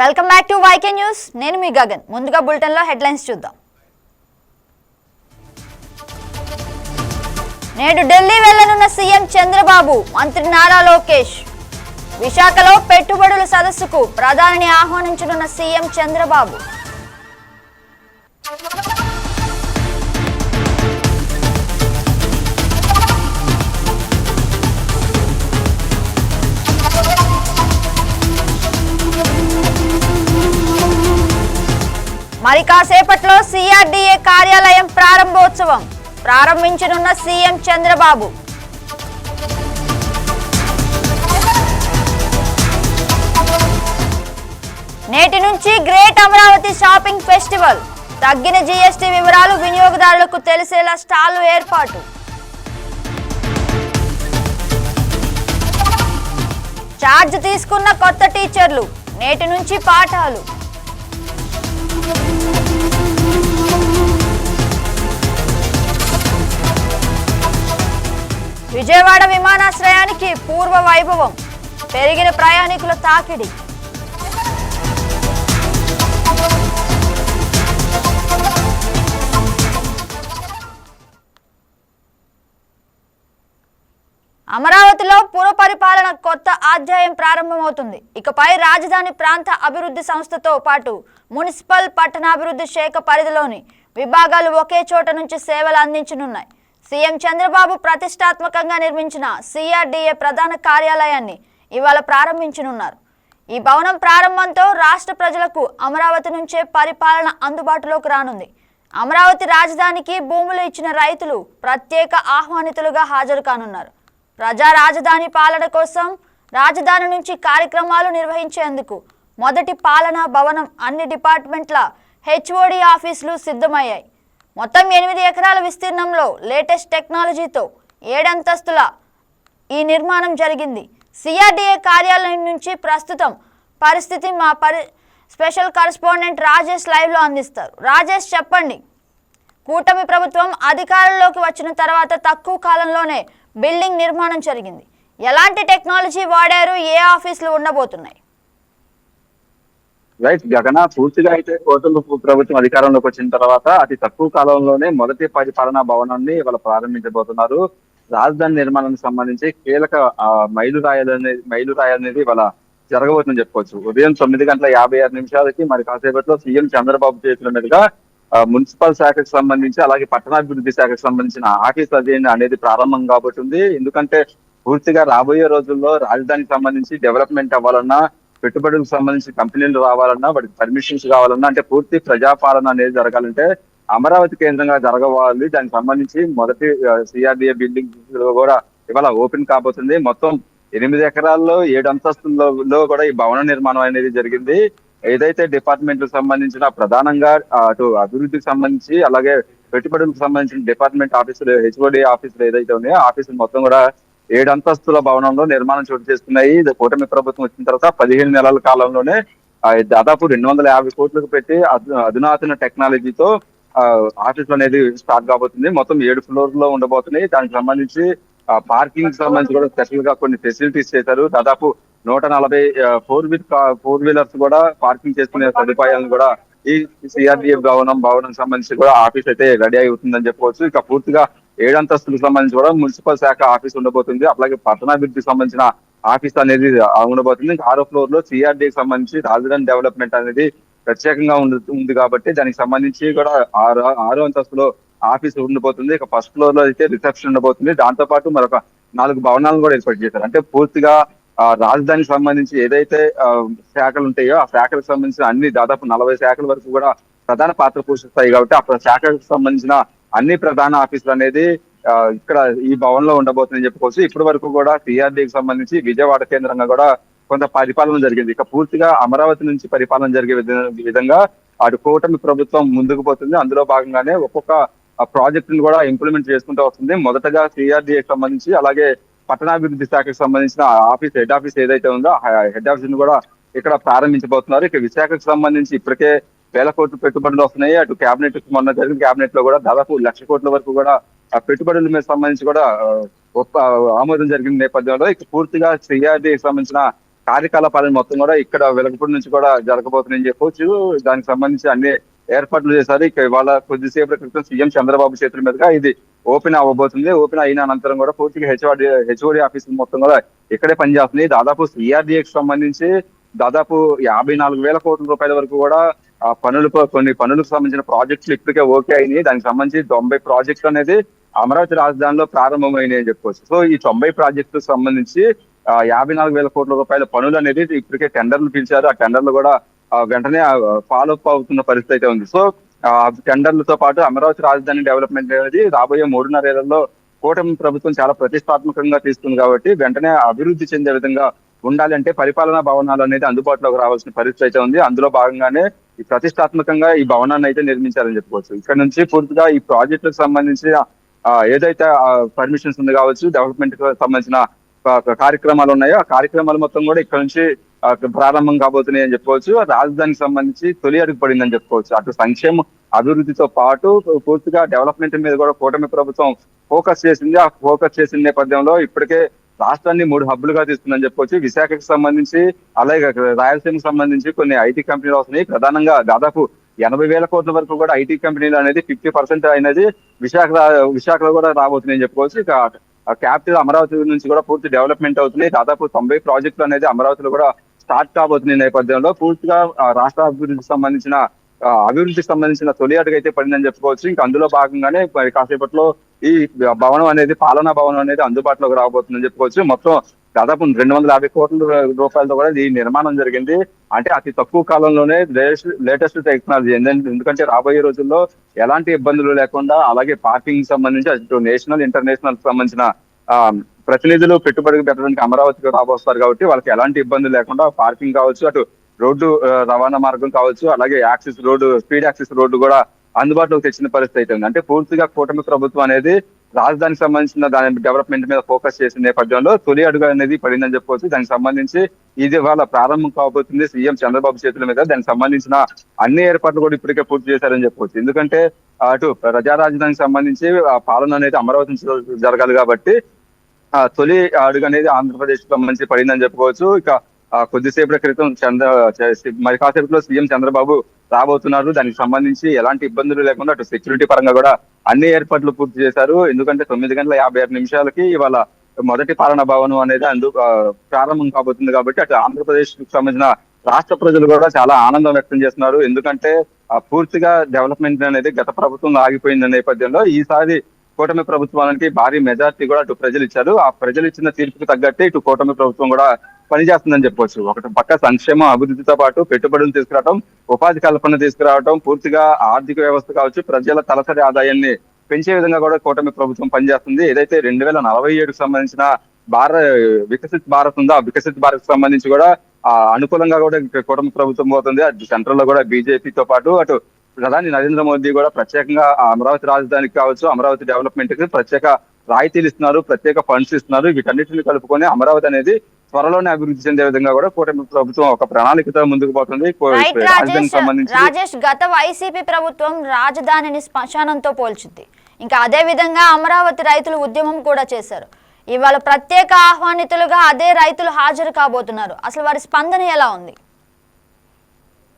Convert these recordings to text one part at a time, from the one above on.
Welcome back to YK news. నేను మీ గగన్. ముందుగా బులెటిన్లో హెడ్లైన్స్ చూద్దాం. నేడు ఢిల్లీ వెళ్ళనున్న సీఎం చంద్రబాబు మంత్రి నారా లోకేష్. విశాఖలో పెట్టుబడుల సదస్సుకు ప్రధానిని ఆహ్వానించనున్న సీఎం చంద్రబాబు. మరి కాసేపట్లో సిఆర్డీఏ కార్యాలయం ప్రారంభోత్సవం. ప్రారంభించనున్న సీఎం చంద్రబాబు. నేటి నుంచి గ్రేట్ అమరావతి షాపింగ్ ఫెస్టివల్. తగ్గిన జీఎస్టీ వివరాలు వినియోగదారులకు తెలిసేలా స్టాల్ ఏర్పాటు. ఛార్జ్ తీసుకున్న కొత్త టీచర్లు నేటి నుంచి పాఠాలు. విజయవాడ విమానాశ్రయానికి పూర్వ వైభవం పెరిగిన ప్రయాణికుల తాకిడి. అమరావతిలో పురపరిపాలన కొత్త అధ్యాయం ప్రారంభమవుతుంది. ఇకపై రాజధాని ప్రాంత అభివృద్ధి సంస్థతో పాటు మున్సిపల్ పట్టణాభివృద్ధి శాఖ పరిధిలోని విభాగాలు ఒకే చోట నుంచి సేవలు అందించనున్నాయి. సీఎం చంద్రబాబు ప్రతిష్టాత్మకంగా నిర్మించిన సిఆర్డీఏ ప్రధాన కార్యాలయాన్ని ఇవాళ ప్రారంభించనున్నారు. ఈ భవనం ప్రారంభంతో రాష్ట్ర ప్రజలకు అమరావతి నుంచే పరిపాలన అందుబాటులోకి రానుంది. అమరావతి రాజధానికి భూములు ఇచ్చిన రైతులు ప్రత్యేక ఆహ్వానితులుగా హాజరు కానున్నారు. ప్రజా రాజధాని పాలన కోసం రాజధాని నుంచి కార్యక్రమాలు నిర్వహించేందుకు మొదటి పాలనా భవనం అన్ని డిపార్ట్మెంట్ల హెచ్ఓడి ఆఫీసులు సిద్ధమయ్యాయి. మొత్తం ఎనిమిది ఎకరాల విస్తీర్ణంలో లేటెస్ట్ టెక్నాలజీతో ఏడంతస్తుల ఈ నిర్మాణం జరిగింది. సిఆర్డీఏ కార్యాలయం నుంచి ప్రస్తుతం పరిస్థితి మా పరి స్పెషల్ కరస్పాండెంట్ రాజేష్ లైవ్లో అందిస్తారు. రాజేష్ చెప్పండి. కూటమి ప్రభుత్వం అధికారంలోకి వచ్చిన తర్వాత తక్కువ కాలంలోనే బిల్డింగ్ నిర్మాణం జరిగింది. ఎలాంటి టెక్నాలజీ వాడారు? ఏ ఆఫీసులు ఉండబోతున్నాయి? రైట్ గగన పూర్తిగా అయితే కోటలు ప్రభుత్వం అధికారంలోకి వచ్చిన తర్వాత అతి తక్కువ కాలంలోనే మొదటి పరిపాలనా భవనాన్ని ఇవాళ ప్రారంభించబోతున్నారు. రాజధాని నిర్మాణానికి సంబంధించి కీలక మైలురాయలు అనేది మైలురాయి అనేది ఇవాళ జరగబోతుందని చెప్పుకోవచ్చు. ఉదయం తొమ్మిది గంటల యాభై ఆరు నిమిషాలకి మరి కాసేపట్లో సీఎం చంద్రబాబు చేతుల మీదుగా మున్సిపల్ శాఖకు సంబంధించి అలాగే పట్టణాభివృద్ధి శాఖకు సంబంధించిన ఆఫీస్ అది అనేది ప్రారంభం కాబోతుంది. ఎందుకంటే పూర్తిగా రాబోయే రోజుల్లో రాజధానికి సంబంధించి డెవలప్మెంట్ అవ్వాలన్నా పెట్టుబడులకు సంబంధించిన కంపెనీలు రావాలన్నా వాటికి పర్మిషన్స్ కావాలన్నా అంటే పూర్తి ప్రజాపాలన అనేది జరగాలంటే అమరావతి కేంద్రంగా జరగవాలి. దానికి సంబంధించి మొదటి సిఆర్డిఏ బిల్డింగ్ కూడా ఇవాళ ఓపెన్ కాబోతుంది. మొత్తం ఎనిమిది ఎకరాల్లో ఏడు అంతస్తుల్లో కూడా ఈ భవన నిర్మాణం అనేది జరిగింది. ఏదైతే డిపార్ట్మెంట్ సంబంధించిన ప్రధానంగా అటు అభివృద్ధికి సంబంధించి అలాగే పెట్టుబడులకు సంబంధించిన డిపార్ట్మెంట్ ఆఫీసులు హెచ్ఓడి ఆఫీసులు ఏదైతే ఉన్నాయో ఆఫీసులు మొత్తం కూడా ఏడు అంతస్తుల భవనంలో నిర్మాణం చోటు చేసుకున్నాయి. ఇది కూటమి ప్రభుత్వం వచ్చిన తర్వాత పదిహేను నెలల కాలంలోనే దాదాపు రెండు వందల యాభై కోట్లకు పెట్టి అధునాతన టెక్నాలజీతో ఆఫీస్ అనేది స్టార్ట్ కాబోతుంది. మొత్తం ఏడు ఫ్లోర్లో ఉండబోతున్నాయి. దానికి సంబంధించి పార్కింగ్ సంబంధించి కూడా స్పెషల్గా కొన్ని ఫెసిలిటీస్ చేశారు. దాదాపు నూట నలభై ఫోర్ వీల్ ఫోర్ వీలర్స్ కూడా పార్కింగ్ చేసుకునే సదుపాయాలను కూడా ఈ సిఆర్డిఎఫ్ భవనం భవనం సంబంధించి కూడా ఆఫీస్ అయితే రెడీ అవుతుందని చెప్పుకోవచ్చు. ఇక పూర్తిగా ఏడంతస్తులకు సంబంధించి కూడా మున్సిపల్ శాఖ ఆఫీస్ ఉండబోతుంది. అలాగే పట్టణాభివృద్ధికి సంబంధించిన ఆఫీస్ అనేది ఉండబోతుంది. ఇంకా ఆరో ఫ్లోర్లో సిఆర్డీకి సంబంధించి రాజధాని డెవలప్మెంట్ అనేది ప్రత్యేకంగా ఉంది కాబట్టి దానికి సంబంధించి కూడా ఆరో ఆరో అంతస్తులో ఆఫీస్ ఉండబోతుంది. ఇక ఫస్ట్ ఫ్లోర్లో అయితే రిసెప్షన్ ఉండబోతుంది. దాంతో పాటు మరొక నాలుగు భవనాలను కూడా ఏర్పాటు చేశారు. అంటే పూర్తిగా రాజధానికి సంబంధించి ఏదైతే శాఖలు ఉంటాయో ఆ శాఖలకు సంబంధించిన అన్ని దాదాపు నలభై శాఖల వరకు కూడా ప్రధాన పాత్ర పోషిస్తాయి కాబట్టి ఆ శాఖలకు సంబంధించిన అన్ని ప్రధాన ఆఫీసులు అనేది ఇక్కడ ఈ భవన్లో ఉండబోతుందని చెప్పుకోవచ్చు. ఇప్పటి వరకు కూడా సిఆర్డీకి సంబంధించి విజయవాడ కేంద్రంగా కూడా కొంత పరిపాలన జరిగింది. ఇక పూర్తిగా అమరావతి నుంచి పరిపాలన జరిగే విధంగా అటు కూటమి ప్రభుత్వం ముందుకు పోతుంది. అందులో భాగంగానే ఒక్కొక్క ప్రాజెక్ట్ను కూడా ఇంప్లిమెంట్ చేసుకుంటూ వస్తుంది. మొదటగా సిఆర్డీఏకి సంబంధించి అలాగే పట్టణాభివృద్ధి శాఖకు సంబంధించిన ఆఫీస్ హెడ్ ఆఫీస్ ఏదైతే ఉందో హెడ్ ఆఫీస్ను కూడా ఇక్కడ ప్రారంభించబోతున్నారు. ఇక విశాఖకు సంబంధించి ఇప్పటికే వేల కోట్లు పెట్టుబడులు వస్తున్నాయి. అటు కేబినెట్ మొన్న జరిగిన కేబినెట్లో కూడా దాదాపు లక్ష కోట్ల వరకు కూడా ఆ పెట్టుబడుల మీద సంబంధించి కూడా ఆమోదం జరిగిన నేపథ్యంలో ఇక పూర్తిగా సిఆర్డీకి సంబంధించిన కార్యకలాపాలను మొత్తం కూడా ఇక్కడ వెలగపూడి నుంచి కూడా జరగబోతున్నాయని చెప్పవచ్చు దానికి సంబంధించి అన్ని ఏర్పాట్లు చేశారు. ఇక ఇవాళ కొద్దిసేపటి క్రితం సీఎం చంద్రబాబు చేతుల మీదుగా ఇది ఓపెన్ అవ్వబోతుంది. ఓపెన్ అయిన అనంతరం కూడా పూర్తిగా హెచ్ఓడి హెచ్ఓడి ఆఫీస్ మొత్తం కూడా ఇక్కడే పనిచేస్తుంది దాదాపు సిఆర్డీఏకి సంబంధించి దాదాపు యాభై నాలుగు వేల కోట్ల రూపాయల వరకు కూడా ఆ పనులు కొన్ని పనులకు సంబంధించిన ప్రాజెక్టులు ఇప్పటికే ఓకే అయినాయి. దానికి సంబంధించి తొంభై ప్రాజెక్టులు అనేది అమరావతి రాజధానిలో ప్రారంభమైనాయి అని చెప్పుకోవచ్చు సో ఈ తొంభై ప్రాజెక్టులకు సంబంధించి యాభై నాలుగు వేల కోట్ల రూపాయల పనులు అనేది ఇప్పటికే టెండర్లు పిలిచారు. ఆ టెండర్లు కూడా వెంటనే ఫాలో అప్ అవుతున్న పరిస్థితి అయితే ఉంది. సో ఆ టెండర్లతో పాటు అమరావతి రాజధాని డెవలప్మెంట్ అనేది రాబోయే మూడున్నర ఏళ్ళలో కూటమి ప్రభుత్వం చాలా ప్రతిష్టాత్మకంగా తీసుకుంది కాబట్టి వెంటనే అభివృద్ధి చెందే విధంగా ఉండాలంటే పరిపాలనా భవనాలు అనేది అందుబాటులోకి రావాల్సిన పరిస్థితి అయితే ఉంది. అందులో భాగంగానే ప్రతిష్టాత్మకంగా ఈ భవనాన్ని అయితే నిర్మించారని చెప్పుకోవచ్చు. ఇక్కడ నుంచి పూర్తిగా ఈ ప్రాజెక్టులకు సంబంధించిన ఏదైతే పర్మిషన్స్ ఉంది కావచ్చు డెవలప్మెంట్కి సంబంధించిన కార్యక్రమాలు ఉన్నాయో ఆ కార్యక్రమాలు మొత్తం కూడా ఇక్కడ నుంచి ప్రారంభం కాబోతున్నాయి అని చెప్పుకోవచ్చు. రాజధానికి సంబంధించి తొలి అడుగు పడిందని చెప్పుకోవచ్చు. అటు సంక్షేమ అభివృద్ధితో పాటు పూర్తిగా డెవలప్మెంట్ మీద కూడా కూటమి ప్రభుత్వం ఫోకస్ చేసింది. ఆ ఫోకస్ చేసిన నేపథ్యంలో ఇప్పటికే రాష్ట్రాన్ని మూడు హబ్బులుగా తీసుకుందని చెప్పుకోవచ్చు. విశాఖకు సంబంధించి అలాగే రాయలసీమకు సంబంధించి కొన్ని ఐటీ కంపెనీలు వస్తున్నాయి. ప్రధానంగా దాదాపు ఎనభై వేల కోట్ల వరకు కూడా ఐటీ కంపెనీలు అనేది ఫిఫ్టీ పర్సెంట్ అనేది విశాఖ విశాఖలో కూడా రాబోతున్నాయని చెప్పుకోవచ్చు. ఇక క్యాపిటల్ అమరావతి నుంచి కూడా పూర్తి డెవలప్మెంట్ అవుతున్నాయి దాదాపు తొంభై ప్రాజెక్టులు అనేది అమరావతిలో కూడా స్టార్ట్ కాబోతున్న నేపథ్యంలో పూర్తిగా రాష్ట్ర అభివృద్ధికి సంబంధించిన అభివృద్ధికి సంబంధించిన తొలి అడుగు అయితే పడిందని చెప్పుకోవచ్చు. ఇంకా అందులో భాగంగానే మరి కాసేపట్లో ఈ భవనం అనేది పాలనా భవనం అనేది అందుబాటులోకి రాబోతుందని చెప్పుకోవచ్చు. మొత్తం దాదాపు రెండు వందల యాభై కోట్ల రూపాయలతో కూడా ఈ నిర్మాణం జరిగింది. అంటే అతి తక్కువ కాలంలోనే లేటెస్ట్ టెక్నాలజీ ఎందుకంటే రాబోయే రోజుల్లో ఎలాంటి ఇబ్బందులు లేకుండా అలాగే పార్కింగ్ సంబంధించి అటు నేషనల్ ఇంటర్నేషనల్ సంబంధించిన ఆ, ప్రతినిధులు పెట్టుబడి పెట్టడానికి అమరావతికి రాబోస్తారు కాబట్టి వాళ్ళకి ఎలాంటి ఇబ్బంది లేకుండా పార్కింగ్ కావచ్చు అటు రోడ్డు రవాణా మార్గం కావచ్చు అలాగే access road speed access road కూడా అందుబాటులోకి తెచ్చిన పరిస్థితి అయితే ఉంది. అంటే పూర్తిగా కూటమి ప్రభుత్వం అనేది రాజధానికి సంబంధించిన దాని డెవలప్మెంట్ మీద ఫోకస్ చేసిన నేపథ్యంలో తొలి అడుగు అనేది పడిందని చెప్పుకోవచ్చు దానికి సంబంధించి ఇది వాళ్ళ ప్రారంభం కాబోతుంది. సీఎం చంద్రబాబు చేతుల మీద దానికి సంబంధించిన అన్ని ఏర్పాట్లు కూడా ఇప్పటికే పూర్తి చేశారని చెప్పుకోవచ్చు ఎందుకంటే అటు ప్రజా రాజధానికి సంబంధించి పాలన అనేది అమరావతి నుంచి జరగాలి కాబట్టి ఆ తొలి అడుగు అనేది ఆంధ్రప్రదేశ్ సంబంధించి పడిందని చెప్పుకోవచ్చు ఇక కొద్దిసేపటి క్రితం చంద్ర మరి కాసేపట్లో సీఎం చంద్రబాబు రాబోతున్నారు. దానికి సంబంధించి ఎలాంటి ఇబ్బందులు లేకుండా అటు సెక్యూరిటీ పరంగా కూడా అన్ని ఏర్పాట్లు పూర్తి చేశారు. ఎందుకంటే తొమ్మిది గంటల యాభై ఆరు నిమిషాలకి ఇవాళ మొదటి పాలన భవనం అనేది అందు ప్రారంభం కాబోతుంది కాబట్టి అటు ఆంధ్రప్రదేశ్కు సంబంధించిన రాష్ట్ర ప్రజలు కూడా చాలా ఆనందం వ్యక్తం చేస్తున్నారు. ఎందుకంటే పూర్తిగా డెవలప్మెంట్ అనేది గత ప్రభుత్వం ఆగిపోయింది నేపథ్యంలో ఈసారి కూటమి ప్రభుత్వానికి భారీ మెజార్టీ కూడా అటు ప్రజలు ఇచ్చారు. ఆ ప్రజలు ఇచ్చిన తీర్పుకు తగ్గట్టే ఇటు కూటమి ప్రభుత్వం కూడా పనిచేస్తుందని చెప్పొచ్చు. ఒకటి పక్క సంక్షేమ అభివృద్ధితో పాటు పెట్టుబడులు తీసుకురావడం ఉపాధి కల్పన తీసుకురావడం పూర్తిగా ఆర్థిక వ్యవస్థ కావచ్చు ప్రజల తలసరి ఆదాయాన్ని పెంచే విధంగా కూడా కూటమి ప్రభుత్వం పనిచేస్తుంది. ఏదైతే రెండు వేల నలభై ఏడుకు సంబంధించిన భారత వికసిత్ భారత్ ఉందో ఆ వికసిత్ భారత్ సంబంధించి కూడా ఆ అనుకూలంగా కూడా కూటమి ప్రభుత్వం పోతుంది. అటు సెంట్రల్లో కూడా బీజేపీతో పాటు అటు ప్రధాని నరేంద్ర మోదీ కూడా ప్రత్యేకంగా అమరావతి రాజధానికి కావచ్చు అమరావతి డెవలప్మెంట్కి ప్రత్యేక రాయితీలు ఇస్తున్నారు ప్రత్యేక ఫండ్స్ ఇస్తున్నారు. వీటన్నిటిని కలుపుకొని అమరావతి అనేది త్వరలోనే అభివృద్ధి చెందే విధంగా కూడా కూటమి ప్రభుత్వం ఒక ప్రణాళికతో ముందుకు పోతుంది. రాజేష్ గత వైసీపీ ప్రభుత్వం రాజధానిని శ్మశానంతో పోల్చుద్ది ఇంకా అదే విధంగా అమరావతి రైతులు ఉద్యమం కూడా చేశారు. ఇవాళ ప్రత్యేక ఆహ్వానితులుగా అదే రైతులు హాజరు కాబోతున్నారు. అసలు వారి స్పందన ఎలా ఉంది?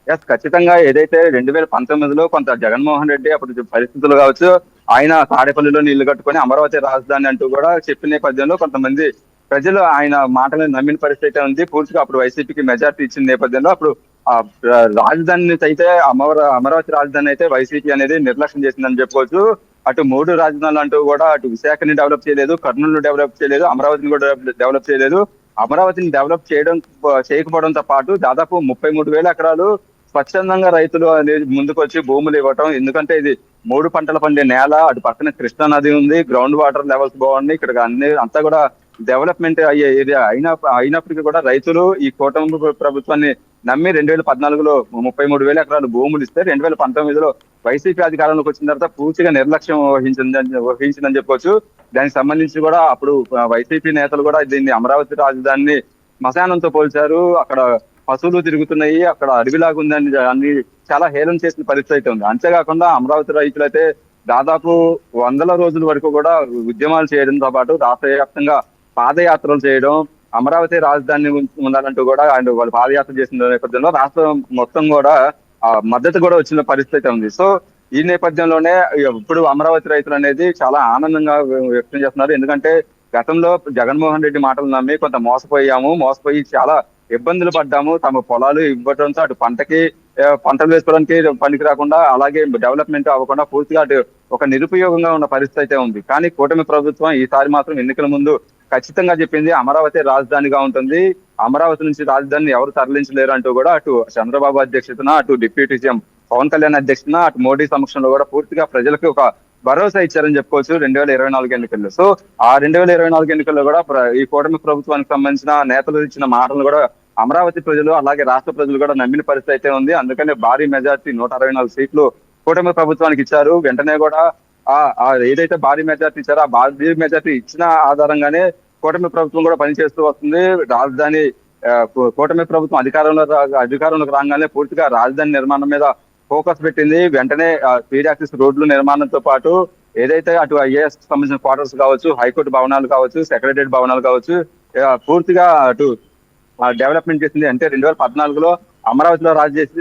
ఎస్ ఖచ్చితంగా ఏదైతే రెండు వేల పంతొమ్మిదిలో కొంత జగన్మోహన్ రెడ్డి అప్పుడు పరిస్థితులు కావచ్చు ఆయన తాడేపల్లిలో నీళ్ళు కట్టుకొని అమరావతి రాజధాని అంటూ కూడా చెప్పిన నేపథ్యంలో కొంతమంది ప్రజలు ఆయన మాటలను నమ్మిన పరిస్థితి ఉంది. పూర్తిగా అప్పుడు వైసీపీకి మెజార్టీ ఇచ్చిన నేపథ్యంలో అప్పుడు ఆ రాజధాని అయితే అమర అమరావతి రాజధాని అయితే వైసీపీ అనేది నిర్లక్ష్యం చేసిందని చెప్పుకోవచ్చు అటు మూడు రాజధానులు అంటూ కూడా అటు విశాఖని డెవలప్ చేయలేదు కర్నూలు డెవలప్ చేయలేదు అమరావతిని కూడా డెవలప్ చేయలేదు. అమరావతిని డెవలప్ చేయడం చేయకపోవడంతో పాటు దాదాపు ముప్పై మూడు వేల ఎకరాలు స్వచ్ఛందంగా రైతులు అనేది ముందుకొచ్చి భూములు ఇవ్వటం. ఎందుకంటే ఇది మూడు పంటలు పండే నేల అటు పక్కన కృష్ణా నది ఉంది గ్రౌండ్ వాటర్ లెవెల్స్ బాగున్నాయి. ఇక్కడ అన్ని అంతా కూడా డెవలప్మెంట్ అయ్యే ఏరియా అయినా అయినప్పటికీ కూడా రైతులు ఈ కూటమి ప్రభుత్వాన్ని నమ్మి రెండు వేల పద్నాలుగులో ముప్పై మూడు వేల ఎకరాలు భూములు ఇస్తే రెండు వేల పంతొమ్మిదిలో వైసీపీ అధికారంలోకి వచ్చిన తర్వాత పూర్తిగా నిర్లక్ష్యం వహించిందని వహించిందని చెప్పొచ్చు దానికి సంబంధించి కూడా అప్పుడు వైసీపీ నేతలు కూడా దీన్ని అమరావతి రాజధానిని శ్మశానంతో పోల్చారు. అక్కడ పశువులు తిరుగుతున్నాయి. అక్కడ అడవిలాగా ఉందని అన్ని చాలా హేళన చేసిన పరిస్థితి అయితే ఉంది. అంతేకాకుండా అమరావతి రైతులైతే దాదాపు వందల రోజుల వరకు కూడా ఉద్యమాలు చేయడంతో పాటు రాష్ట్ర వ్యాప్తంగా పాదయాత్రలు చేయడం అమరావతి రాజధాని ఉండాలంటూ కూడా ఆయన వాళ్ళు పాదయాత్ర చేసిన నేపథ్యంలో రాష్ట్రం మొత్తం కూడా ఆ, మద్దతు కూడా వచ్చిన పరిస్థితి ఉంది. సో ఈ నేపథ్యంలోనే ఇప్పుడు అమరావతి రైతులు అనేది చాలా ఆనందంగా వ్యక్తం చేస్తున్నారు. ఎందుకంటే గతంలో జగన్మోహన్ రెడ్డి మాటలు నమ్మి కొంత మోసపోయాము. మోసపోయి చాలా ఇబ్బందులు పడ్డాము. తమ పొలాలు ఇవ్వడంతో అటు పంటకి పంటలు వేసుకోవడానికి పనికి రాకుండా అలాగే డెవలప్మెంట్ అవ్వకుండా పూర్తిగా అటు ఒక నిరుపయోగంగా ఉన్న పరిస్థితి అయితే ఉంది. కానీ కూటమి ప్రభుత్వం ఈసారి మాత్రం ఎన్నికల ముందు ఖచ్చితంగా చెప్పింది అమరావతి రాజధానిగా ఉంటుంది. అమరావతి నుంచి రాజధానిని ఎవరు తరలించలేరు అంటూ కూడా అటు చంద్రబాబు అధ్యక్షతన అటు డిప్యూటీ సీఎం పవన్ కళ్యాణ్ అధ్యక్షతన అటు మోడీ సమక్షంలో కూడా పూర్తిగా ప్రజలకు ఒక భరోసా ఇచ్చారని చెప్పుకోవచ్చు రెండు వేల ఇరవై నాలుగు ఎన్నికల్లో. సో ఆ రెండు వేల ఇరవై నాలుగు ఎన్నికల్లో కూడా ఈ కూటమి ప్రభుత్వానికి సంబంధించిన నేతలు ఇచ్చిన మాటలు కూడా అమరావతి ప్రజలు అలాగే రాష్ట్ర ప్రజలు కూడా నమ్మిన పరిస్థితి అయితే ఉంది. అందుకనే భారీ మెజార్టీ నూట అరవై నాలుగు సీట్లు కూటమి ప్రభుత్వానికి ఇచ్చారు. వెంటనే కూడా ఏదైతే భారీ మెజార్టీ ఇచ్చారో ఆ భారీ మెజార్టీ ఇచ్చిన ఆధారంగానే కూటమి ప్రభుత్వం కూడా పనిచేస్తూ వస్తుంది. రాజధాని కూటమి ప్రభుత్వం అధికారంలో అధికారంలోకి రాగానే పూర్తిగా రాజధాని నిర్మాణం మీద ఫోకస్ పెట్టింది. వెంటనే స్పీడ్ యాక్సిస్ రోడ్లు నిర్మాణంతో పాటు ఏదైతే అటు ఐఏఎస్ సంబంధించిన క్వార్టర్స్ కావచ్చు హైకోర్టు భవనాలు కావచ్చు సెక్రటరియట్ భవనాలు కావచ్చు పూర్తిగా అటు డెవలప్మెంట్ చేసింది. అంటే రెండు వేల పద్నాలుగులో అమరావతిలో రాజు చేసి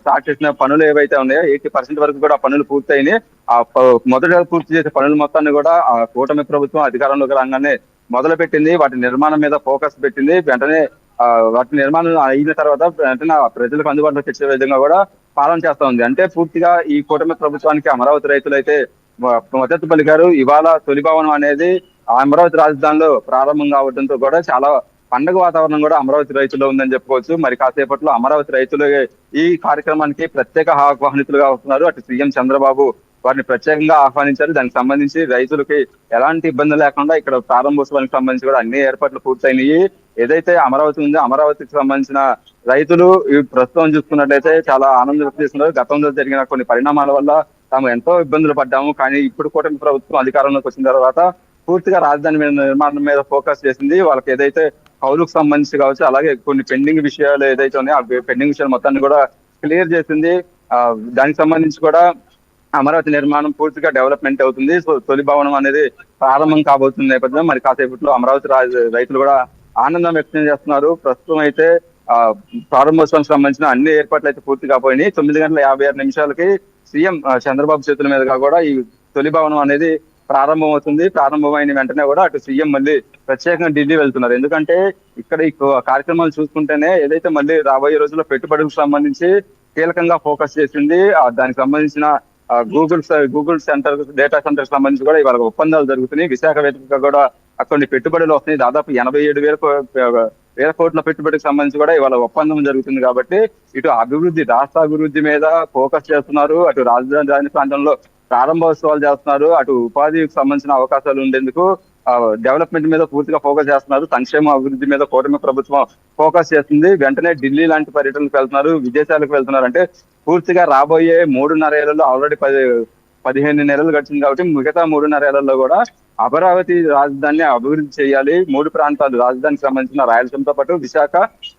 స్టార్ట్ చేసిన పనులు ఏవైతే ఉన్నాయో ఎయిటీ పర్సెంట్ వరకు కూడా పనులు పూర్తయినాయి. ఆ ప- మొదట పూర్తి చేసే పనుల మొత్తాన్ని కూడా ఆ కూటమి ప్రభుత్వం అధికారంలోకి రాగానే మొదలు పెట్టింది వాటి నిర్మాణం మీద ఫోకస్ పెట్టింది. వెంటనే ఆ, వాటి నిర్మాణం అయిన తర్వాత వెంటనే ప్రజలకు అందుబాటులో తెచ్చే విధంగా కూడా పాలన చేస్తా ఉంది. అంటే పూర్తిగా ఈ కూటమి ప్రభుత్వానికి అమరావతి రైతులు అయితే మద్దతు పలికారు ఇవాళ తొలి భవనం అనేది ఆ అమరావతి రాజధానిలో ప్రారంభం కావడంతో కూడా చాలా పండగ వాతావరణం కూడా అమరావతి రైతుల్లో ఉందని చెప్పుకోవచ్చు. మరి కాసేపట్లో అమరావతి రైతులు ఈ కార్యక్రమానికి ప్రత్యేక ఆహ్వానితులుగా వస్తున్నారు. అటు సీఎం చంద్రబాబు వారిని ప్రత్యేకంగా ఆహ్వానించారు. దానికి సంబంధించి రైతులకి ఎలాంటి ఇబ్బంది లేకుండా ఇక్కడ ప్రారంభోత్సవానికి సంబంధించి కూడా అన్ని ఏర్పాట్లు పూర్తయినాయి. ఏదైతే అమరావతి ఉందో అమరావతికి సంబంధించిన రైతులు ఈ ప్రస్తుతం చూసుకున్నట్లయితే చాలా ఆనందం వ్యక్తం చేస్తున్నారు. గతంలో జరిగిన కొన్ని పరిణామాల వల్ల తాము ఎంతో ఇబ్బందులు పడ్డాము. కానీ ఇప్పుడు కూటమి ప్రభుత్వం అధికారంలోకి వచ్చిన తర్వాత పూర్తిగా రాజధాని మీద నిర్మాణం మీద ఫోకస్ చేసింది. వాళ్ళకి ఏదైతే కౌలుకు సంబంధించి కావచ్చు అలాగే కొన్ని పెండింగ్ విషయాలు ఏదైతే ఉన్నాయో ఆ పెండింగ్ విషయాలు మొత్తాన్ని కూడా క్లియర్ చేసింది. ఆ దానికి సంబంధించి కూడా అమరావతి నిర్మాణం పూర్తిగా డెవలప్మెంట్ అవుతుంది. సో తొలి భవనం అనేది ప్రారంభం కాబోతున్న నేపథ్యంలో మరి కాసేపట్లో అమరావతి రైతులు కూడా ఆనందం వ్యక్తం చేస్తున్నారు. ప్రస్తుతం అయితే ఆ ప్రారంభోత్సవం సంబంధించిన అన్ని ఏర్పాట్లు అయితే పూర్తి కాబోయినాయి. తొమ్మిది గంటల యాభై ఆరు నిమిషాలకి సీఎం చంద్రబాబు చేతుల మీదుగా కూడా ఈ తొలి భవనం అనేది ప్రారంభం అవుతుంది ప్రారంభమైన వెంటనే కూడా అటు సీఎం మళ్ళీ ప్రత్యేకంగా ఢిల్లీ వెళ్తున్నారు. ఎందుకంటే ఇక్కడ ఈ కార్యక్రమాలు చూసుకుంటేనే ఏదైతే మళ్ళీ రాబోయే రోజుల్లో పెట్టుబడులకు సంబంధించి కీలకంగా ఫోకస్ చేసింది దానికి సంబంధించిన Google Google centre data centre సంబంధించి కూడా ఇవాళ ఒప్పందాలు జరుగుతున్నాయి. విశాఖ వేదికగా కూడా అక్కడ పెట్టుబడులు వస్తున్నాయి. దాదాపు ఎనభై ఏడు వేల వేల కోట్ల పెట్టుబడికి సంబంధించి కూడా ఇవాళ ఒప్పందం జరుగుతుంది కాబట్టి ఇటు అభివృద్ధి రాష్ట్ర అభివృద్ధి మీద ఫోకస్ చేస్తున్నారు. అటు రాజధాని ప్రాంతంలో ప్రారంభోత్సవాలు చేస్తున్నారు. అటు ఉపాధికి సంబంధించిన అవకాశాలు ఉండేందుకు డెవలప్మెంట్ మీద పూర్తిగా ఫోకస్ చేస్తున్నారు. సంక్షేమ అభివృద్ధి మీద కూటమి ప్రభుత్వం ఫోకస్ చేస్తుంది. వెంటనే ఢిల్లీ లాంటి పర్యటనకు వెళ్తున్నారు. విదేశాలకు వెళ్తున్నారు. అంటే పూర్తిగా రాబోయే మూడున్నర ఏళ్ళలో ఆల్రెడీ పది పదిహేను నెలలు గడిచింది కాబట్టి మిగతా మూడున్నర ఏళ్ళలో కూడా అమరావతి రాజధానిని అభివృద్ధి చేయాలి. మూడు ప్రాంతాలు రాజధానికి సంబంధించిన రాయలసీమతో పాటు విశాఖ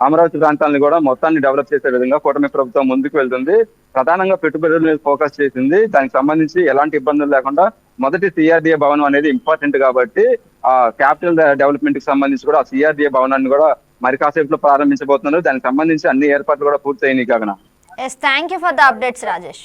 అమరావతి ప్రాంతాలను కూడా మొత్తాన్ని డెవలప్ చేసే విధంగా కూటమి ప్రభుత్వం ముందుకు వెళ్తుంది. ప్రధానంగా పెట్టుబడుల మీద ఫోకస్ చేసింది. దానికి సంబంధించి ఎలాంటి ఇబ్బందులు లేకుండా మొదటి సిఆర్డీఏ భవనం అనేది ఇంపార్టెంట్ కాబట్టి ఆ క్యాపిటల్ డెవలప్మెంట్కి సంబంధించి కూడా ఆ సిఆర్డీఏ భవనాన్ని కూడా మరి కాసేపులో ప్రారంభించబోతున్నారు. దానికి సంబంధించి అన్ని ఏర్పాట్లు కూడా పూర్తయినాయి కాగన yes thank you for the updates Rajesh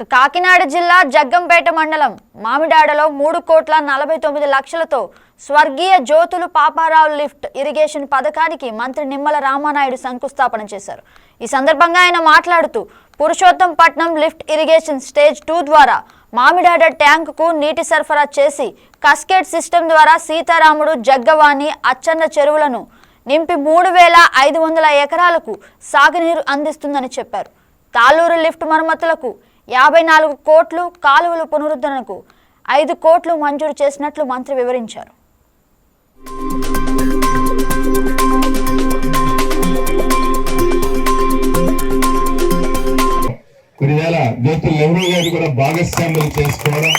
ఇక కాకినాడ జిల్లా జగ్గంపేట మండలం మామిడాడలో మూడు కోట్ల నలభై తొమ్మిది లక్షలతో స్వర్గీయ జ్యోతులు పాపారావు లిఫ్ట్ ఇరిగేషన్ పథకానికి మంత్రి నిమ్మల రామానాయుడు శంకుస్థాపన చేశారు. ఈ సందర్భంగా ఆయన మాట్లాడుతూ పురుషోత్తం పట్నం లిఫ్ట్ ఇరిగేషన్ స్టేజ్ టూ ద్వారా మామిడాడ ట్యాంకుకు నీటి సరఫరా చేసి కస్కేట్ సిస్టమ్ ద్వారా సీతారాముడు జగ్గవాణి అచ్చన్న చెరువులను నింపి మూడు వేల ఐదు వందల ఎకరాలకు సాగునీరు అందిస్తుందని చెప్పారు. తాళూరు లిఫ్ట్ మరమ్మతులకు యాభై నాలుగు కోట్లు కాలువల పునరుద్ధరణకు ఐదు కోట్లు మంజూరు చేసినట్లు మంత్రి వివరించారు. కొన్ని జ్యోతులు నెహ్రూ గారిని కూడా భాగస్వాములు చేసుకోవడం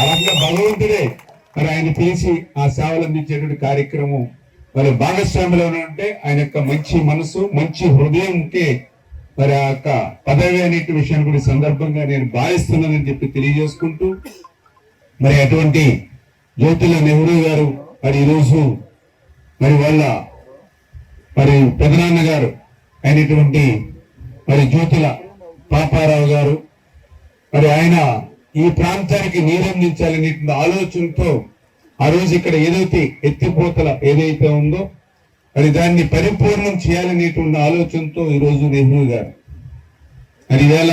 అలాగే భగవంతుడే మరి ఆయన పిలిచి ఆ సేవలు అందించేటువంటి కార్యక్రమం మరి భాగస్వామిలో ఉంటే ఆయన యొక్క మంచి మనసు మంచి హృదయంకే మరి ఆ యొక్క పదవి అనేటి విషయాన్ని కూడా సందర్భంగా నేను భావిస్తున్నానని చెప్పి తెలియజేసుకుంటూ మరి అటువంటి జ్యోతిల నెహ్రూ గారు మరి ఈరోజు మరి వాళ్ళ మరి పెదనాన్న గారు అయినటువంటి మరి జ్యోతుల పాపారావు గారు మరి ఆయన ఈ ప్రాంతానికి నీరందించాలనే ఆలోచనతో ఆ రోజు ఇక్కడ ఏదైతే ఎత్తిపోతల ఏదైతే ఉందో మరి దాన్ని పరిపూర్ణం చేయాలనేటువంటి ఆలోచనతో ఈ రోజు నెహ్రూ గారు. మరి ఈవేళ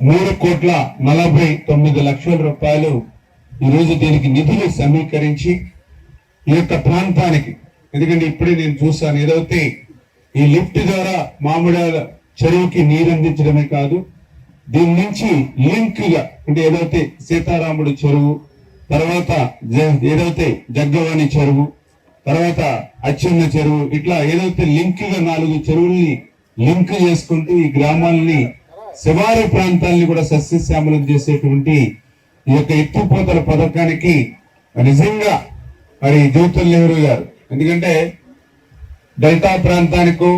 మూడు కోట్ల నలభై తొమ్మిది లక్షల రూపాయలు ఈరోజు దీనికి నిధులు సమీకరించి ఈ యొక్క ప్రాంతానికి ఎందుకంటే ఇప్పుడే నేను చూశాను ఏదైతే ఈ లిఫ్ట్ ద్వారా మామిడాల చెరువుకి నీరు అందించడమే కాదు దీని నుంచి లింక్గా అంటే ఏదైతే సీతారాముడు చెరువు తర్వాత ఏదైతే జగ్గవాణి చెరువు తర్వాత అచ్చున్న చెరువు ఇట్లా ఏదైతే లింక్గా నాలుగు చెరువుల్ని లింక్ చేసుకుంటూ ఈ గ్రామాలని శివారు ప్రాంతాలని కూడా సస్యశ్యామలం చేసేటువంటి ఈ యొక్క ఎత్తుపోతల పథకానికి నిజంగా మరి జ్యోతుల్ నెహ్రూ గారు. ఎందుకంటే డెల్టా ప్రాంతానికో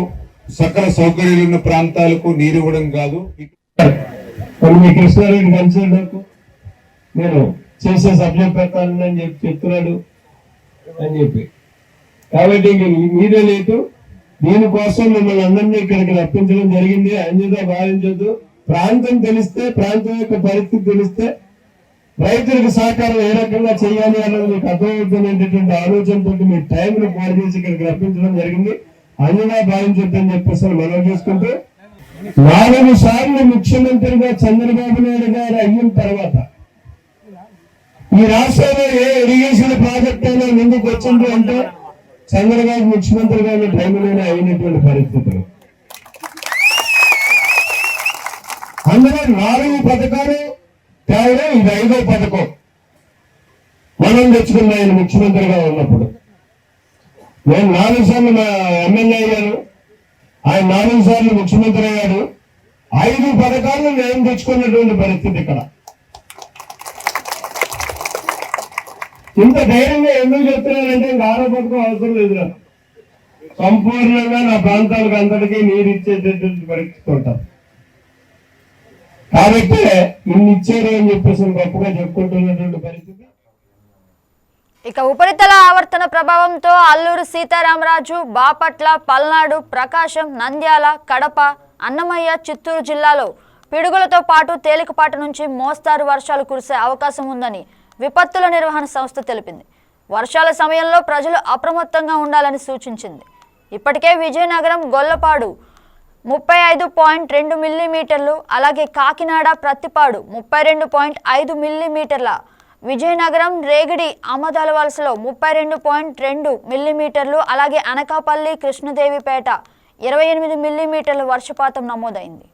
సకల సౌకర్యాలు ఉన్న ప్రాంతాలకు నీరు ఇవ్వడం కాదు. మరి మీ కృష్ణారెడ్డి కలిసి నాకు నేను చేసే సబ్జెక్ట్ పెట్టాలని చెప్పి చెప్తున్నాడు అని చెప్పి. కాబట్టి ఇంక మీదే లేదు దీనికోసం మిమ్మల్ని అందరినీ ఇక్కడికి రప్పించడం జరిగింది. అంజదా భావించొద్దు. ప్రాంతం తెలిస్తే ప్రాంతం యొక్క పరిస్థితి తెలిస్తే రైతులకు సహకారం ఏ రకంగా చేయాలి అన్నది మీకు అర్థమవుతుందనేటటువంటి ఆలోచనతో మీ టైంను పాడు చేసి ఇక్కడికి రప్పించడం జరిగింది. అంజనా భావించొద్దని అని చెప్పేసి మనం చేసుకుంటూ నాలుగు సార్లు ముఖ్యమంత్రిగా చంద్రబాబు నాయుడు గారు అయిన తర్వాత ఈ రాష్ట్రంలో ఏ ఇరిగేషన్ ప్రాజెక్ట్ అయినా ముందుకు వచ్చిండ్రు అంటే చంద్రబాబు ముఖ్యమంత్రిగా ఉన్న టైంలోనే అయినటువంటి పరిస్థితులు. అందులో నాలుగు పథకాలు తేవడం ఇది ఐదో పథకం. మనం తెచ్చుకున్న ఆయన ముఖ్యమంత్రిగా ఉన్నప్పుడు. నేను నాలుగు సార్లు మా ఎమ్మెల్యే అయ్యాను. ఆయన నాలుగు సార్లు ముఖ్యమంత్రి అయ్యాడు. ఐదు పథకాలు నేను తెచ్చుకున్నటువంటి పరిస్థితి ఇక్కడ. ఇంత ధైర్యంగా ఎందుకు చెప్తున్నానంటే ఇంకా ఆరో అవసరం లేదు సంపూర్ణంగా నా ప్రాంతాలకు అంతటికీ నీరు ఇచ్చేటటువంటి పరిస్థితి కాబట్టి నిన్ను ఇచ్చారు అని చెప్పేసి గొప్పగా చెప్పుకుంటున్నటువంటి పరిస్థితి. ఇక ఉపరితల ఆవర్తన ప్రభావంతో అల్లూరు సీతారామరాజు బాపట్ల పల్నాడు ప్రకాశం నంద్యాల కడప అన్నమయ్య చిత్తూరు జిల్లాలో పిడుగులతో పాటు తేలికపాటి నుంచి మోస్తారు వర్షాలు కురిసే అవకాశం ఉందని విపత్తుల నిర్వహణ సంస్థ తెలిపింది. వర్షాల సమయంలో ప్రజలు అప్రమత్తంగా ఉండాలని సూచించింది. ఇప్పటికే విజయనగరం గొల్లపాడు ముప్పై ఐదు పాయింట్ రెండు మిల్లీమీటర్లు అలాగే కాకినాడ ప్రత్తిపాడు ముప్పై రెండు పాయింట్ ఐదు మిల్లీమీటర్ల విజయనగరం రేగిడి ఆమదాల వలసలో ముప్పై రెండు పాయింట్ రెండు మిల్లీమీటర్లు అలాగే అనకాపల్లి కృష్ణదేవిపేట ఇరవై ఎనిమిది మిల్లీమీటర్ల వర్షపాతం నమోదైంది.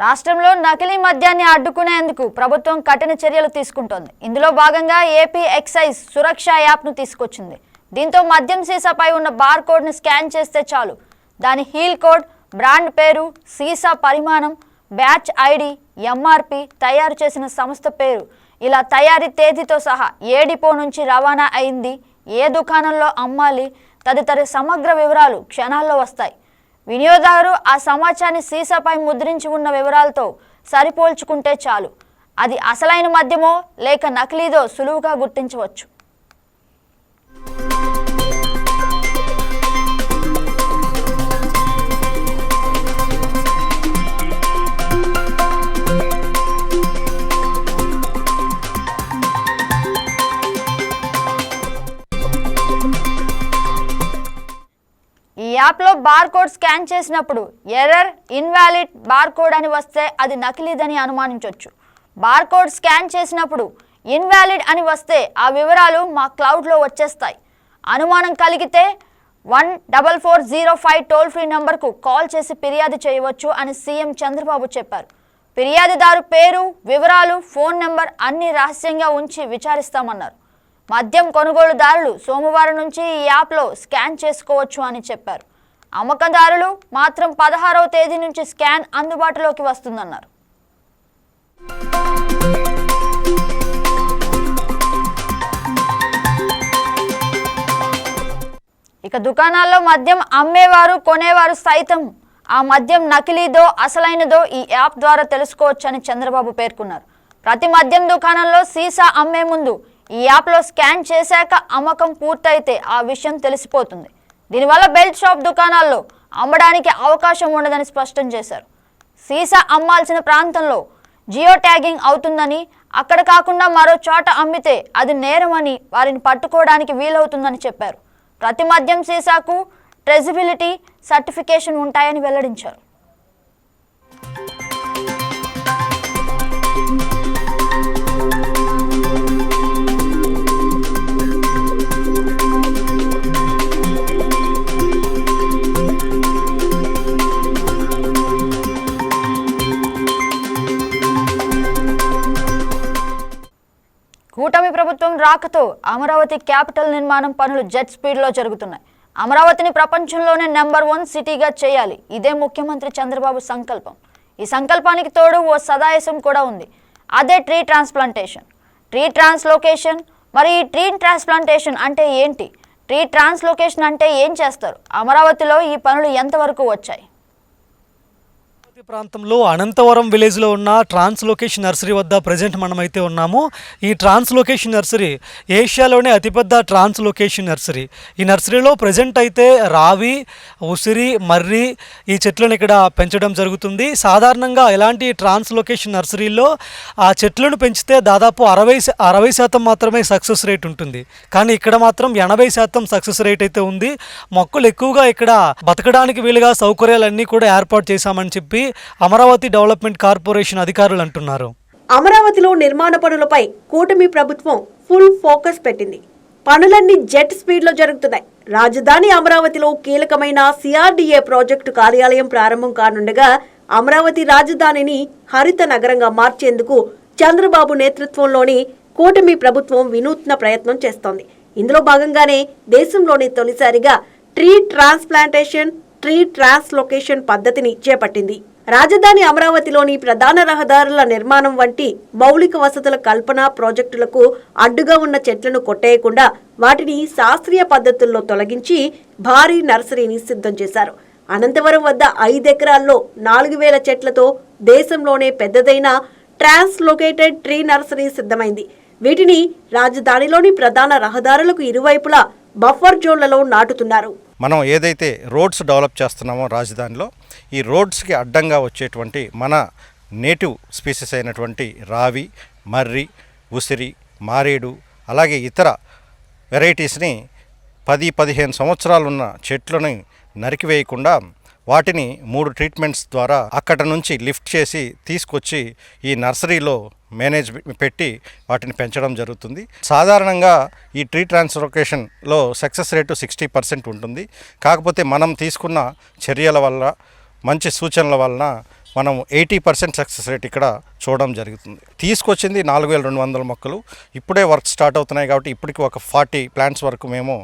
రాష్ట్రంలో నకిలీ మద్యాన్ని అడ్డుకునేందుకు ప్రభుత్వం కఠిన చర్యలు తీసుకుంటోంది. ఇందులో భాగంగా ఏపీ ఎక్సైజ్ సురక్ష యాప్ను తీసుకొచ్చింది. దీంతో మద్యం సీసాపై ఉన్న బార్ కోడ్ని స్కాన్ చేస్తే చాలు. దాని హీల్ కోడ్ బ్రాండ్ పేరు సీసా పరిమాణం బ్యాచ్ ఐడి ఎంఆర్పి తయారు చేసిన సంస్థ పేరు. ఇలా తయారీ తేదీతో సహా ఏ డిపో నుంచి రవాణా అయింది ఏ దుకాణంలో అమ్మాలి తదితర సమగ్ర వివరాలు క్షణాల్లో వస్తాయి. వినియోగదారు ఆ సమాచారాన్ని సీసాపై ముద్రించి ఉన్న వివరాలతో సరిపోల్చుకుంటే చాలు. అది అసలైన మద్యమో లేక నకిలీదో సులువుగా గుర్తించవచ్చు. యాప్లో బార్కోడ్ స్కాన్ చేసినప్పుడు ఎర్రర్ ఇన్వాలిడ్ బార్కోడ్ అని వస్తే అది నకిలీదని అనుమానించవచ్చు బార్కోడ్ స్కాన్ చేసినప్పుడు ఇన్వాలిడ్ అని వస్తే ఆ వివరాలు మా క్లౌడ్లో వచ్చేస్తాయి. అనుమానం కలిగితే one double four zero five toll free నంబర్కు కాల్ చేసి ఫిర్యాదు చేయవచ్చు అని సీఎం చంద్రబాబు చెప్పారు. ఫిర్యాదుదారు పేరు వివరాలు ఫోన్ నెంబర్ అన్ని రహస్యంగా ఉంచి విచారిస్తామన్నారు. మద్యం కొనుగోలుదారులు సోమవారం నుంచి ఈ యాప్లో స్కాన్ చేసుకోవచ్చు అని చెప్పారు. అమ్మకందారులు మాత్రం పదహారవ తేదీ నుంచి స్కాన్ అందుబాటులోకి వస్తుందన్నారు. ఇక దుకాణాల్లో మద్యం అమ్మేవారు కొనేవారు సైతం ఆ మద్యం నకిలీదో అసలైనదో ఈ యాప్ ద్వారా తెలుసుకోవచ్చని చంద్రబాబు పేర్కొన్నారు. ప్రతి మద్యం దుకాణంలో సీసా అమ్మే ముందు ఈ యాప్లో స్కాన్ చేశాక అమ్మకం పూర్తయితే ఆ విషయం తెలిసిపోతుంది. దీనివల్ల బెల్ట్ షాప్ దుకాణాల్లో అమ్మడానికి అవకాశం ఉండదని స్పష్టం చేశారు. సీసా అమ్మాల్సిన ప్రాంతంలో జియో ట్యాగింగ్ అవుతుందని అక్కడ కాకుండా మరో చోట అమ్మితే అది నేరమని వారిని పట్టుకోవడానికి వీలవుతుందని చెప్పారు. ప్రతి మద్యం సీసాకు ట్రెజిబిలిటీ సర్టిఫికేషన్ ఉంటాయని వెల్లడించారు. ప్రభుత్వం రాకతో అమరావతి క్యాపిటల్ నిర్మాణం పనులు జెట్ స్పీడ్లో జరుగుతున్నాయి. అమరావతిని ప్రపంచంలోనే నెంబర్ వన్ సిటీగా చేయాలి. ఇదే ముఖ్యమంత్రి చంద్రబాబు సంకల్పం. ఈ సంకల్పానికి తోడు ఓ సదాయసం కూడా ఉంది. అదే ట్రీ ట్రాన్స్ప్లాంటేషన్. Tree translocation? మరి ఈ ట్రీ ట్రాన్స్ప్లాంటేషన్ అంటే ఏంటి? ట్రీ ట్రాన్స్లోకేషన్ అంటే ఏం చేస్తారు? అమరావతిలో ఈ పనులు ఎంతవరకు వచ్చాయి? అమరావతి ప్రాంతంలో అనంతవరం విలేజ్లో ఉన్న ట్రాన్స్లోకేషన్ నర్సరీ వద్ద ప్రజెంట్ మనమైతే ఉన్నాము. ఈ ట్రాన్స్లోకేషన్ నర్సరీ ఏషియాలోనే అతిపెద్ద ట్రాన్స్లోకేషన్ నర్సరీ. ఈ నర్సరీలో ప్రజెంట్ అయితే రావి ఉసిరి మర్రి ఈ చెట్లను ఇక్కడ పెంచడం జరుగుతుంది. సాధారణంగా ఇలాంటి ట్రాన్స్లోకేషన్ నర్సరీలో ఆ చెట్లను పెంచితే దాదాపు అరవై అరవై శాతం మాత్రమే సక్సెస్ రేట్ ఉంటుంది. కానీ ఇక్కడ మాత్రం ఎనభై శాతం సక్సెస్ రేట్ అయితే ఉంది. మొక్కలు ఎక్కువగా ఇక్కడ బతకడానికి వీలుగా సౌకర్యాలన్నీ కూడా ఏర్పాటు చేశామని చెప్పి అమరావతి డెవలప్మెంట్ కార్పొరేషన్ అధికారులు అంటున్నారు. అమరావతిలో నిర్మాణ పనులపై కూటమి ప్రభుత్వం ఫుల్ ఫోకస్ పెట్టింది. పనులన్నీ జెట్ స్పీడ్లో జరుగుతున్నాయి. రాజధాని అమరావతిలో కీలకమైన సిఆర్డీఏ ప్రాజెక్టు కార్యాలయం ప్రారంభం కానుండగా అమరావతి రాజధానిని హరిత నగరంగా మార్చేందుకు చంద్రబాబు నేతృత్వంలోని కూటమి ప్రభుత్వం వినూత్న ప్రయత్నం చేస్తోంది. ఇందులో భాగంగానే దేశంలోని తొలిసారిగా ట్రీ ట్రాన్స్ప్లాంటేషన్ ట్రీ ట్రాన్స్లొకేషన్ పద్ధతిని చేపట్టింది. రాజధాని అమరావతిలోని ప్రధాన రహదారుల నిర్మాణం వంటి మౌలిక వసతుల కల్పన ప్రాజెక్టులకు అడ్డుగా ఉన్న చెట్లను కొట్టేయకుండా వాటిని శాస్త్రీయ పద్ధతుల్లో తొలగించి భారీ నర్సరీని సిద్ధం చేశారు. అనంతవరం వద్ద ఐదెకరాల్లో నాలుగు వేల చెట్లతో దేశంలోనే పెద్దదైన ట్రాన్స్లొకేటెడ్ ట్రీ నర్సరీ సిద్ధమైంది. వీటిని రాజధానిలోని ప్రధాన రహదారులకు ఇరువైపులా బఫర్ జోన్లలో నాటుతున్నారు. మనం ఏదైతే రోడ్స్ డెవలప్ చేస్తున్నామో రాజధానిలో ఈ రోడ్స్కి అడ్డంగా వచ్చేటువంటి మన నేటివ్ స్పీసెస్ అయినటువంటి రావి మర్రి ఉసిరి మారేడు అలాగే ఇతర వెరైటీస్ని పది పదిహేను సంవత్సరాలున్న చెట్లను నరికివేయకుండా వాటిని మూడు ట్రీట్మెంట్స్ ద్వారా అక్కడ నుంచి లిఫ్ట్ చేసి తీసుకొచ్చి ఈ నర్సరీలో మేనేజ్ పెట్టి వాటిని పెంచడం జరుగుతుంది. సాధారణంగా ఈ ట్రీ ట్రాన్స్లొకేషన్లో సక్సెస్ రేటు సిక్స్టీ పర్సెంట్ ఉంటుంది. కాకపోతే మనం తీసుకున్న చర్యల వల్ల మంచి సూచనల వలన మనం ఎయిటీ పర్సెంట్ సక్సెస్ రేట్ ఇక్కడ చూడడం జరుగుతుంది. తీసుకొచ్చింది నాలుగు వేల రెండు వందల మొక్కలు. ఇప్పుడే వర్క్ స్టార్ట్ అవుతున్నాయి కాబట్టి ఇప్పటికి ఒక ఫార్టీ ప్లాంట్స్ వరకు మేము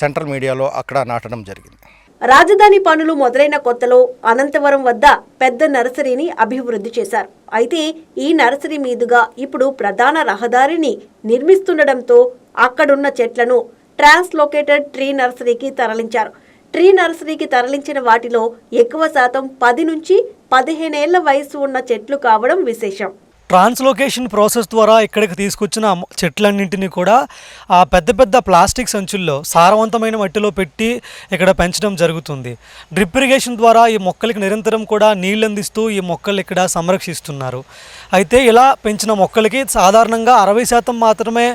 సెంట్రల్ మీడియాలో అక్కడ నాటడం జరిగింది. రాజధాని పనులు మొదలైన కొత్తలో అనంతవరం వద్ద పెద్ద నర్సరీని అభివృద్ధి చేశారు. అయితే ఈ నర్సరీ మీదుగా ఇప్పుడు ప్రధాన రహదారిని నిర్మిస్తుండటంతో అక్కడున్న చెట్లను ట్రాన్స్లోకేటెడ్ ట్రీ నర్సరీకి తరలించారు. ట్రీ నర్సరీకి తరలించిన వాటిలో ఎక్కువ శాతం పది నుంచి పదిహేనేళ్ళ వయసు ఉన్న చెట్లు కావడం విశేషం. ట్రాన్స్లోకేషన్ ప్రాసెస్ ద్వారా ఇక్కడికి తీసుకొచ్చిన చెట్లన్నింటినీ కూడా ఆ పెద్ద పెద్ద ప్లాస్టిక్ సంచుల్లో సారవంతమైన మట్టిలో పెట్టి ఇక్కడ పెంచడం జరుగుతుంది. డ్రిప్ ఇరిగేషన్ ద్వారా ఈ మొక్కలకి నిరంతరం కూడా నీళ్ళు అందిస్తూ ఈ మొక్కలు ఇక్కడ సంరక్షిస్తున్నారు. అయితే ఇలా పెంచిన మొక్కలకి సాధారణంగా అరవై శాతం మాత్రమే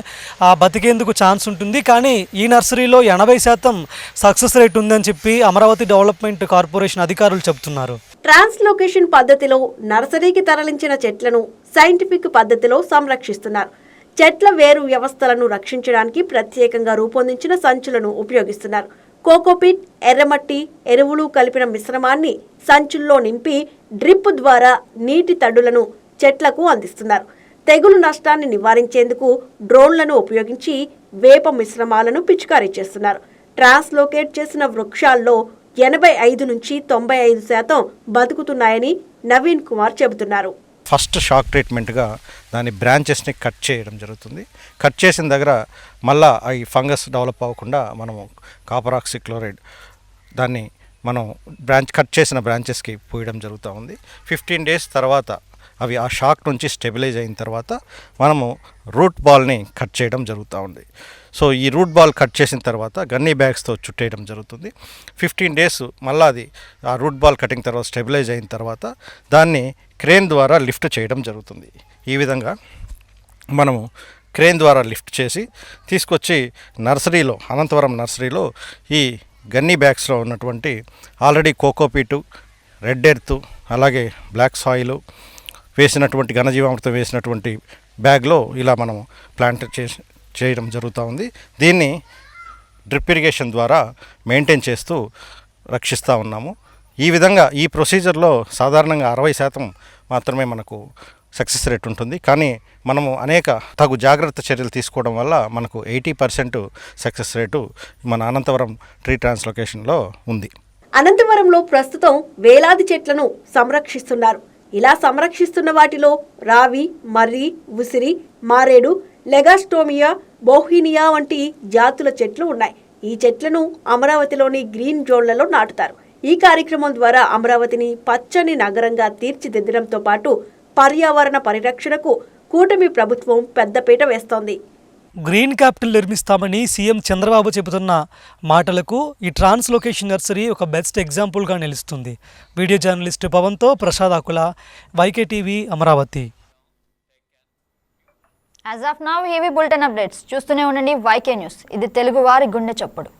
బతికేందుకు ఛాన్స్ ఉంటుంది. కానీ ఈ నర్సరీలో ఎనభై శాతం సక్సెస్ రేట్ ఉందని చెప్పి అమరావతి డెవలప్మెంట్ కార్పొరేషన్ అధికారులు చెబుతున్నారు. ట్రాన్స్లోకేషన్ పద్ధతిలో నర్సరీకి తరలించిన చెట్లను సైంటిఫిక్ పద్ధతిలో సంరక్షిస్తున్నారు. చెట్ల వేరు వ్యవస్థలను రక్షించడానికి ప్రత్యేకంగా రూపొందించిన సంచులను ఉపయోగిస్తున్నారు. కోకోపిట్ ఎర్రమట్టి ఎరువులు కలిపిన మిశ్రమాన్ని సంచుల్లో నింపి డ్రిప్ ద్వారా నీటి తడులను చెట్లకు అందిస్తున్నారు. తెగులు నష్టాన్ని నివారించేందుకు డ్రోన్లను ఉపయోగించి వేప మిశ్రమాలను పిచికారీ చేస్తున్నారు. ట్రాన్స్లోకేట్ చేసిన వృక్షాల్లో ఎనభై ఐదు నుంచి తొంభై ఐదు శాతం బతుకుతున్నాయని నవీన్ కుమార్ చెబుతున్నారు. ఫస్ట్ షాక్ ట్రీట్మెంట్గా దాని బ్రాంచెస్ని కట్ చేయడం జరుగుతుంది. కట్ చేసిన దగ్గర మళ్ళా ఈ ఫంగస్ డెవలప్ అవ్వకుండా మనము కాపర్ ఆక్సిక్లోరైడ్ దాన్ని మనం బ్రాంచ్ కట్ చేసిన బ్రాంచెస్కి పోయడం జరుగుతూ ఉంది. ఫిఫ్టీన్ డేస్ తర్వాత అవి ఆ షాక్ నుంచి స్టెబిలైజ్ అయిన తర్వాత మనము రూట్ బాల్ని కట్ చేయడం జరుగుతూ ఉంది. సో ఈ రూట్ బాల్ కట్ చేసిన తర్వాత గన్నీ బ్యాగ్స్తో చుట్టేయడం జరుగుతుంది. ఫిఫ్టీన్ డేస్ మళ్ళీ అది ఆ రూట్ బాల్ కటింగ్ తర్వాత స్టెబిలైజ్ అయిన తర్వాత దాన్ని క్రేన్ ద్వారా లిఫ్ట్ చేయడం జరుగుతుంది. ఈ విధంగా మనము క్రేన్ ద్వారా లిఫ్ట్ చేసి తీసుకొచ్చి నర్సరీలో అనంతవరం నర్సరీలో ఈ గన్నీ బ్యాగ్స్లో ఉన్నటువంటి ఆల్రెడీ కోకోపీటు రెడ్ ఎర్త్ అలాగే బ్లాక్ సాయిలు వేసినటువంటి ఘనజీవామృతం వేసినటువంటి బ్యాగ్లో ఇలా మనం ప్లాంట్ చే చేయడం జరుగుతూ ఉంది. దీన్ని డ్రిప్ ఇరిగేషన్ ద్వారా మెయింటైన్ చేస్తూ రక్షిస్తూ ఉన్నాము. ఈ విధంగా ఈ ప్రొసీజర్లో సాధారణంగా అరవై శాతం మాత్రమే మనకు సక్సెస్ రేట్ ఉంటుంది. కానీ మనము అనేక తగు జాగ్రత్త చర్యలు తీసుకోవడం వల్ల మనకు ఎయిటీ పర్సెంట్ సక్సెస్ రేటు మన అనంతవరం ట్రీ ట్రాన్స్లొకేషన్లో ఉంది. అనంతవరంలో ప్రస్తుతం వేలాది చెట్లను సంరక్షిస్తున్నారు. ఇలా సంరక్షిస్తున్న వాటిలో రావి మర్రి ఉసిరి మారేడు లెగాస్టోమియా బోహినియా వంటి జాతుల చెట్లు ఉన్నాయి. ఈ చెట్లను అమరావతిలోని గ్రీన్ జోన్లలో నాటుతారు. ఈ కార్యక్రమం ద్వారా అమరావతిని పచ్చని నగరంగా తీర్చిదిద్దడంతో పాటు పర్యావరణ పరిరక్షణకు కూటమి ప్రభుత్వం పెద్దపీట వేస్తోంది. గ్రీన్ క్యాపిటల్ నిర్మిస్తామని సీఎం చంద్రబాబు చెబుతున్న మాటలకు ఈ ట్రాన్స్లోకేషన్ నర్సరీ ఒక బెస్ట్ ఎగ్జాంపుల్గా నిలుస్తుంది. Video journalist పవన్తో Prasad Akula YK TV Amaravati. As of now హీవీ bulletin updates చూస్తూనే ఉండండి వైకే న్యూస్. ఇది తెలుగు వారి గుండె చప్పుడు.